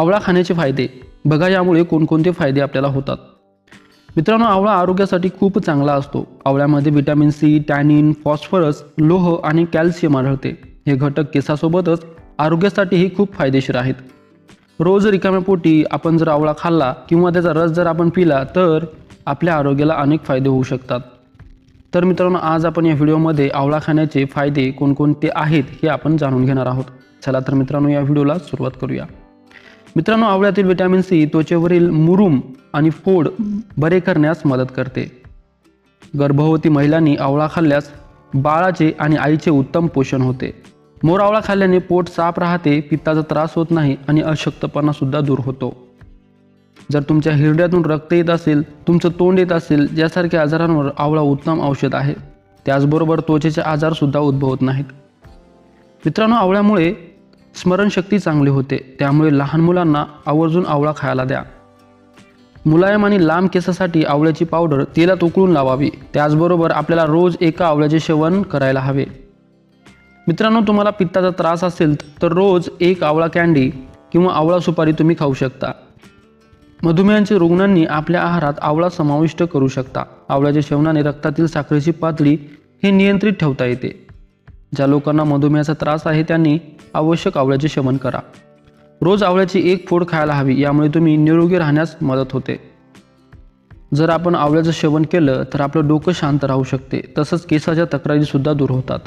आवळा खाण्याचे फायदे. बघा यामुळे कोणकोणते फायदे आपल्याला होतात. मित्रांनो आवळा आरोग्यासाठी खूप चांगला असतो. आवळ्यामध्ये व्हिटॅमिन सी टॅनिन फॉस्फरस लोह आणि कॅल्शियम आढळते. हे घटक केसासोबतच आरोग्यासाठीही खूप फायदेशीर आहेत. रोज रिकाम्या पोटी आपण जर आवळा खाल्ला किंवा त्याचा रस जर आपण पिला तर आपल्या आरोग्याला अनेक फायदे होऊ शकतात. तर मित्रांनो आज आपण या व्हिडिओमध्ये आवळा खाण्याचे फायदे कोणकोणते आहेत हे आपण जाणून घेणार आहोत. चला तर मित्रांनो या व्हिडिओला सुरुवात करूया. मित्रांनो आवळ्यातील व्हिटॅमिन सी त्वचेवरील मुरुम आणि फोड बरे करण्यास मदत करते. गर्भवती महिलांनी आवळा खाल्ल्यास बाळाचे आणि आईचे उत्तम पोषण होते. मोर आवळा खाल्ल्याने पोट साफ राहते पित्ताचा त्रास होत नाही आणि अशक्तपणा सुद्धा दूर होतो. जर तुमच्या हिरड्यातून रक्त येत असेल तुमचं तोंड येत असेल यासारख्या आजारांवर आवळा उत्तम औषध आहे त्याचबरोबर त्वचेचे आजारसुद्धा उद्भवत नाहीत. मित्रांनो आवळ्यामुळे स्मरणशक्ती चांगली होते त्यामुळे लहान मुलांना आवर्जून आवळा खायला द्या. मुलायम आणि लांब केसासाठी आवळ्याची पावडर तेलात उकळून लावावी त्याचबरोबर आपल्याला रोज एका आवळ्याचे सेवन करायला हवे. मित्रांनो तुम्हाला पित्ताचा त्रास असेल तर रोज एक आवळा कॅन्डी किंवा आवळा सुपारी तुम्ही खाऊ शकता. मधुमेहांचे रुग्णांनी आपल्या आहारात आवळा समाविष्ट करू शकता. आवळ्याच्या सेवनाने रक्तातील साखरेची पातळी हे नियंत्रित ठेवता येते. ज्या लोकांना मधुमेहाचा त्रास आहे त्यांनी आवश्यक आवळ्याचे सेवन करा. रोज आवळ्याची एक फोड खायला हवी यामुळे तुम्ही निरोगी राहण्यास मदत होते. जर आपण आवळ्याचं सेवन केलं तर आपलं डोकं शांत राहू शकते तसंच केसाच्या तक्रारीसुद्धा दूर होतात.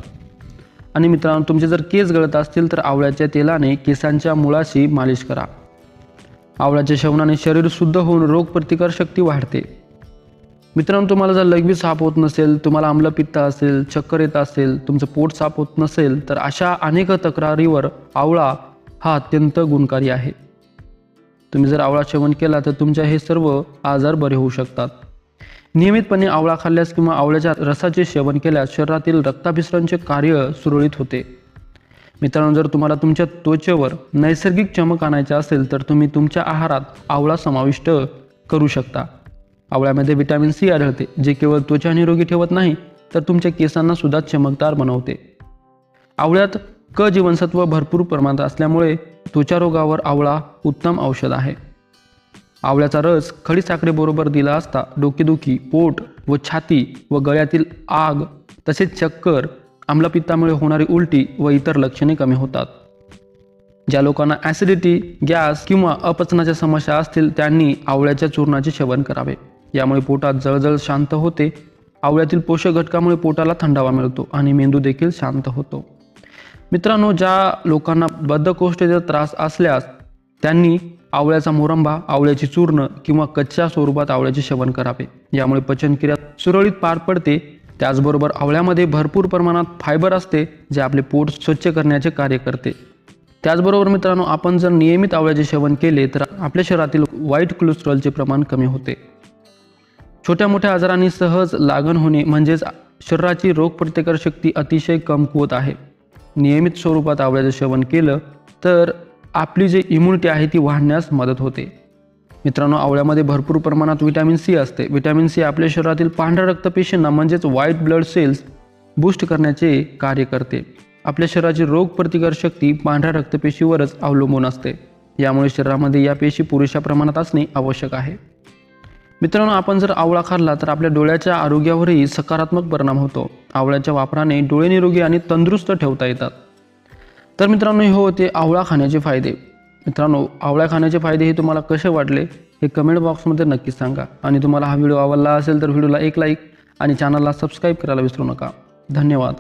आणि मित्रांनो तुमचे जर केस गळत असतील तर आवळ्याच्या तेलाने केसांच्या मुळाशी मालिश करा. आवळ्याच्या सेवनाने शरीर शुद्ध होऊन रोगप्रतिकार शक्ती वाढते. मित्रांनो तुम्हाला जर लघवी साफ होत नसेल तुम्हाला आम्लपित्त असेल चक्कर येत असेल तुमचं पोट साफ होत नसेल तर अशा अनेक तक्रारीवर आवळा हा अत्यंत गुणकारी आहे. तुम्ही जर आवळा सेवन केला तर तुमच्या हे सर्व आजार बरे होऊ शकतात. नियमितपणे आवळा खाल्ल्यास किंवा आवळ्याच्या रसाचे सेवन केल्यास शरीरातील रक्ताभिसरणचे कार्य सुरळीत होते. मित्रांनो जर तुम्हाला तुमच्या त्वचेवर नैसर्गिक चमक आणायचे असेल तर तुम्ही तुमच्या आहारात आवळा समाविष्ट करू शकता. आवळ्यामध्ये विटॅमिन सी आढळते जे केवळ त्वचा निरोगी ठेवत नाही तर तुमच्या केसांना सुद्धा चमकदार बनवते. आवळ्यात क जीवनसत्व भरपूर प्रमाणात असल्यामुळे त्वचा रोगावर आवळा उत्तम औषध आहे. आवळ्याचा रस खडी साखरेबरोबर दिला असता डोकेदुखी पोट व छाती व गळ्यातील आग तसेच चक्कर आम्लपित्तामुळे होणारी उलटी व इतर लक्षणे कमी होतात. ज्या लोकांना ॲसिडिटी गॅस किंवा अपचनाच्या समस्या असतील त्यांनी आवळ्याच्या चूर्णाचे सेवन करावे. यामुळे पोटात जळजळ शांत होते. आवळ्यातील पोषक घटकामुळे पोटाला थंडावा मिळतो आणि मेंदू देखील शांत होतो. मित्रांनो ज्या लोकांना बद्धकोष्ठेचा त्रास असल्यास त्यांनी आवळ्याचा मोरंबा आवळ्याची चूर्ण किंवा कच्च्या स्वरूपात आवळ्याचे सेवन करावे. यामुळे पचनक्रिया सुरळीत पार पडते. त्याचबरोबर आवळ्यामध्ये भरपूर प्रमाणात फायबर असते जे आपले पोट स्वच्छ करण्याचे कार्य करते. त्याचबरोबर मित्रांनो आपण जर नियमित आवळ्याचे सेवन केले तर आपल्या शरीरातील वाईट कोलेस्ट्रॉलचे प्रमाण कमी होते. छोट्या मोठ्या आजारांनी सहज लागण होणे म्हणजेच शरीराची रोगप्रतिकार शक्ती अतिशय कमकुवत आहे. नियमित स्वरूपात आवळ्याचं सेवन केलं तर आपली जी इम्युनिटी आहे ती वाढण्यास मदत होते. मित्रांनो आवळ्यामध्ये भरपूर प्रमाणात विटॅमिन सी असते. विटॅमिन सी आपल्या शरीरातील पांढऱ्या रक्तपेशींना म्हणजेच व्हाईट ब्लड सेल्स बूस्ट करण्याचे कार्य करते. आपल्या शरीराची रोगप्रतिकार शक्ती पांढऱ्या रक्तपेशीवरच अवलंबून असते. यामुळे शरीरामध्ये या पेशी पुरेशा प्रमाणात असणे आवश्यक आहे. मित्रांनो आपण जर आवळा खाल्ला तर आपल्या डोळ्याच्या आरोग्यावरही सकारात्मक परिणाम होतो. आवळ्याच्या वापराने डोळे निरोगी आणि तंदुरुस्त ठेवता येतात. तर मित्रांनो हे होते आवळा खाण्याचे फायदे. मित्रांनो आवळा खाण्याचे फायदे हे तुम्हाला कसे वाटले हे कमेंट बॉक्समध्ये नक्कीच सांगा. आणि तुम्हाला हा व्हिडिओ आवडला असेल तर व्हिडिओला एक लाईक आणि चॅनलला सबस्क्राईब करायला विसरू नका. धन्यवाद.